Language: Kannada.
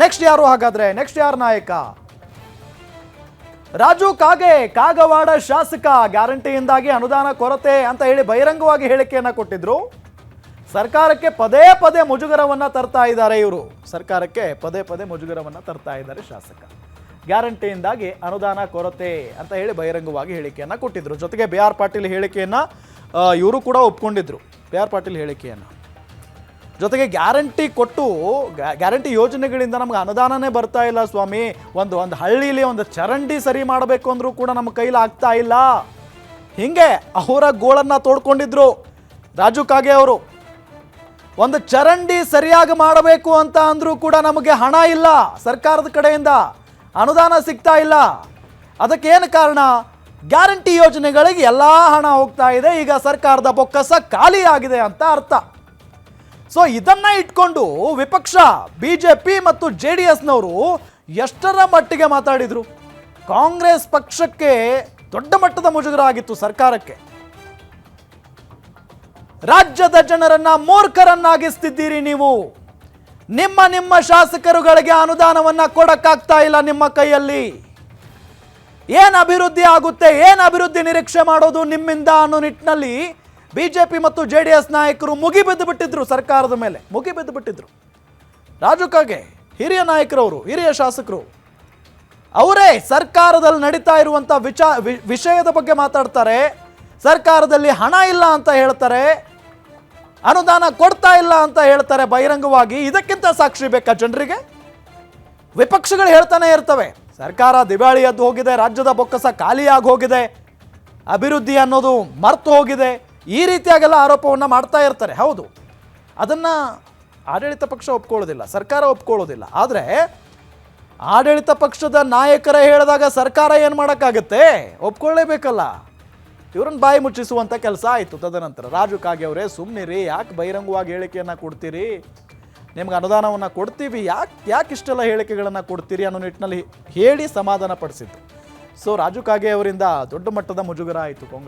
ನೆಕ್ಸ್ಟ್ ಯಾರು ಹಾಗಾದ್ರೆ? ನೆಕ್ಸ್ಟ್ ಯಾರು ನಾಯಕ? ರಾಜು ಕಾಗೆ, ಕಾಗವಾಡ ಶಾಸಕ, ಗ್ಯಾರಂಟಿಯಿಂದಾಗಿ ಅನುದಾನ ಕೊರತೆ ಅಂತ ಹೇಳಿ ಬಹಿರಂಗವಾಗಿ ಹೇಳಿಕೆಯನ್ನ ಕೊಟ್ಟಿದ್ರು. ಸರ್ಕಾರಕ್ಕೆ ಪದೇ ಪದೇ ಮುಜುಗರವನ್ನ ತರ್ತಾ ಇದ್ದಾರೆ ಇವರು. ಸರ್ಕಾರಕ್ಕೆ ಪದೇ ಪದೇ ಮುಜುಗರವನ್ನ ತರ್ತಾ ಇದ್ದಾರೆ ಶಾಸಕ. ಗ್ಯಾರಂಟಿಯಿಂದಾಗಿ ಅನುದಾನ ಕೊರತೆ ಅಂತ ಹೇಳಿ ಬಹಿರಂಗವಾಗಿ ಹೇಳಿಕೆಯನ್ನ ಕೊಟ್ಟಿದ್ರು. ಜೊತೆಗೆ ಬಿ ಆರ್ ಪಾಟೀಲ್ ಹೇಳಿಕೆಯನ್ನ ಇವರು ಕೂಡ ಒಪ್ಕೊಂಡಿದ್ರು. ಬಿ ಆರ್ ಪಾಟೀಲ್ ಹೇಳಿಕೆಯನ್ನ. ಜೊತೆಗೆ ಗ್ಯಾರಂಟಿ ಕೊಟ್ಟು, ಗ್ಯಾ- ಗ್ಯಾರಂಟಿ ಯೋಜನೆಗಳಿಂದ ನಮ್ಗೆ ಅನುದಾನನೇ ಬರ್ತಾ ಇಲ್ಲ ಸ್ವಾಮಿ. ಒಂದು ಒಂದು ಹಳ್ಳಿಲಿ ಒಂದು ಚರಂಡಿ ಸರಿ ಮಾಡಬೇಕು ಅಂದ್ರೂ ಕೂಡ ನಮ್ಮ ಕೈಲಿ ಆಗ್ತಾ ಇಲ್ಲ. ಹಿಂಗೆ ಅವರ ಗೋಳನ್ನ ತೋಡ್ಕೊಂಡಿದ್ರು ರಾಜು ಕಾಗೆ ಅವರು. ಒಂದು ಚರಂಡಿ ಸರಿಯಾಗಿ ಮಾಡಬೇಕು ಅಂತ ಅಂದ್ರೂ ಕೂಡ ನಮಗೆ ಹಣ ಇಲ್ಲ ಸರ್ಕಾರದ ಕಡೆಯಿಂದ. ಅನುದಾನ ಸಿಗ್ತಾ ಇಲ್ಲ. ಅದಕ್ಕೇನು ಕಾರಣ? ಗ್ಯಾರಂಟಿ ಯೋಜನೆಗಳಿಗೆ ಎಲ್ಲ ಹಣ ಹೋಗ್ತಾ ಇದೆ. ಈಗ ಸರ್ಕಾರದ ಬೊಕ್ಕಸ ಖಾಲಿ ಆಗಿದೆ ಅಂತ ಅರ್ಥ. ಸೊ ಇದನ್ನ ಇಟ್ಕೊಂಡು ವಿಪಕ್ಷ, ಬಿಜೆಪಿ ಮತ್ತು ಜೆ ಡಿ ಎಸ್ನವರು ಎಷ್ಟರ ಮಟ್ಟಿಗೆ ಮಾತಾಡಿದ್ರು? ಕಾಂಗ್ರೆಸ್ ಪಕ್ಷಕ್ಕೆ ದೊಡ್ಡ ಮಟ್ಟದ ಮುಜುಗರ ಆಗಿತ್ತು ಸರ್ಕಾರಕ್ಕೆ. ರಾಜ್ಯದ ಜನರನ್ನ ಮೂರ್ಖರನ್ನಾಗಿಸ್ತಿದ್ದೀರಿ ನೀವು. ನಿಮ್ಮ ನಿಮ್ಮ ಶಾಸಕರುಗಳಿಗೆ ಅನುದಾನವನ್ನ ಕೊಡಕ್ಕಾಗ್ತಾ ಇಲ್ಲ ನಿಮ್ಮ ಕೈಯಲ್ಲಿ. ಏನ್ ಅಭಿವೃದ್ಧಿ ಆಗುತ್ತೆ, ಏನ್ ಅಭಿವೃದ್ಧಿ ನಿರೀಕ್ಷೆ ಮಾಡೋದು ನಿಮ್ಮಿಂದ ಅನ್ನೋ ನಿಟ್ಟಿನಲ್ಲಿ ಬಿಜೆಪಿ ಮತ್ತು ಜೆ ಡಿ ಎಸ್ ನಾಯಕರು ಮುಗಿಬಿದ್ದು ಬಿಟ್ಟಿದ್ರು ಸರ್ಕಾರದ ಮೇಲೆ. ಮುಗಿಬಿದ್ದು ಬಿಟ್ಟಿದ್ರು ರಾಜು ಕಾಗೆ, ಹಿರಿಯ ನಾಯಕರವರು, ಹಿರಿಯ ಶಾಸಕರು, ಅವರೇ ಸರ್ಕಾರದಲ್ಲಿ ನಡೀತಾ ಇರುವಂಥ ವಿಷಯದ ಬಗ್ಗೆ ಮಾತಾಡ್ತಾರೆ. ಸರ್ಕಾರದಲ್ಲಿ ಹಣ ಇಲ್ಲ ಅಂತ ಹೇಳ್ತಾರೆ. ಅನುದಾನ ಕೊಡ್ತಾ ಇಲ್ಲ ಅಂತ ಹೇಳ್ತಾರೆ ಬಹಿರಂಗವಾಗಿ. ಇದಕ್ಕಿಂತ ಸಾಕ್ಷಿ ಬೇಕಾ ಜನರಿಗೆ? ವಿಪಕ್ಷಗಳು ಹೇಳ್ತಾನೆ ಇರ್ತವೆ. ಸರ್ಕಾರ ದಿವಾಳಿ ಎದ್ದು ಹೋಗಿದೆ, ರಾಜ್ಯದ ಬೊಕ್ಕಸ ಖಾಲಿಯಾಗಿ ಹೋಗಿದೆ. ಅಭಿವೃದ್ಧಿ ಅನ್ನೋದು ಮರ್ತು ಹೋಗಿದೆ. ಈ ರೀತಿಯಾಗೆಲ್ಲ ಆರೋಪವನ್ನು ಮಾಡ್ತಾ ಇರ್ತಾರೆ. ಹೌದು. ಅದನ್ನು ಆಡಳಿತ ಪಕ್ಷ ಒಪ್ಕೊಳ್ಳೋದಿಲ್ಲ, ಸರ್ಕಾರ ಒಪ್ಕೊಳ್ಳೋದಿಲ್ಲ. ಆದರೆ ಆಡಳಿತ ಪಕ್ಷದ ನಾಯಕರೇ ಹೇಳಿದಾಗ ಸರ್ಕಾರ ಏನು ಮಾಡೋಕ್ಕಾಗತ್ತೆ? ಒಪ್ಕೊಳ್ಳೇಬೇಕಲ್ಲ. ಇವ್ರನ್ನ ಬಾಯಿ ಮುಚ್ಚಿಸುವಂಥ ಕೆಲಸ ಆಯಿತು ತದನಂತರ. ರಾಜು ಕಾಗೆ ಅವರೇ ಸುಮ್ಮನಿರಿ ಯಾಕೆ ಬಹಿರಂಗವಾಗಿ ಹೇಳಿಕೆಯನ್ನು ಕೊಡ್ತೀರಿ? ನಿಮ್ಗೆ ಅನುದಾನವನ್ನು ಕೊಡ್ತೀವಿ, ಯಾಕೆ ಯಾಕೆ ಇಷ್ಟೆಲ್ಲ ಹೇಳಿಕೆಗಳನ್ನು ಕೊಡ್ತೀರಿ ಅನ್ನೋ ನಿಟ್ಟಿನಲ್ಲಿ ಹೇಳಿ ಸಮಾಧಾನ ಪಡಿಸಿತ್ತು ಸೊ ರಾಜು ಕಾಗೆ ಅವರಿಂದ ದೊಡ್ಡ ಮಟ್ಟದ ಮುಜುಗರ ಆಯಿತು ಕಾಂಗ್ರೆಸ್.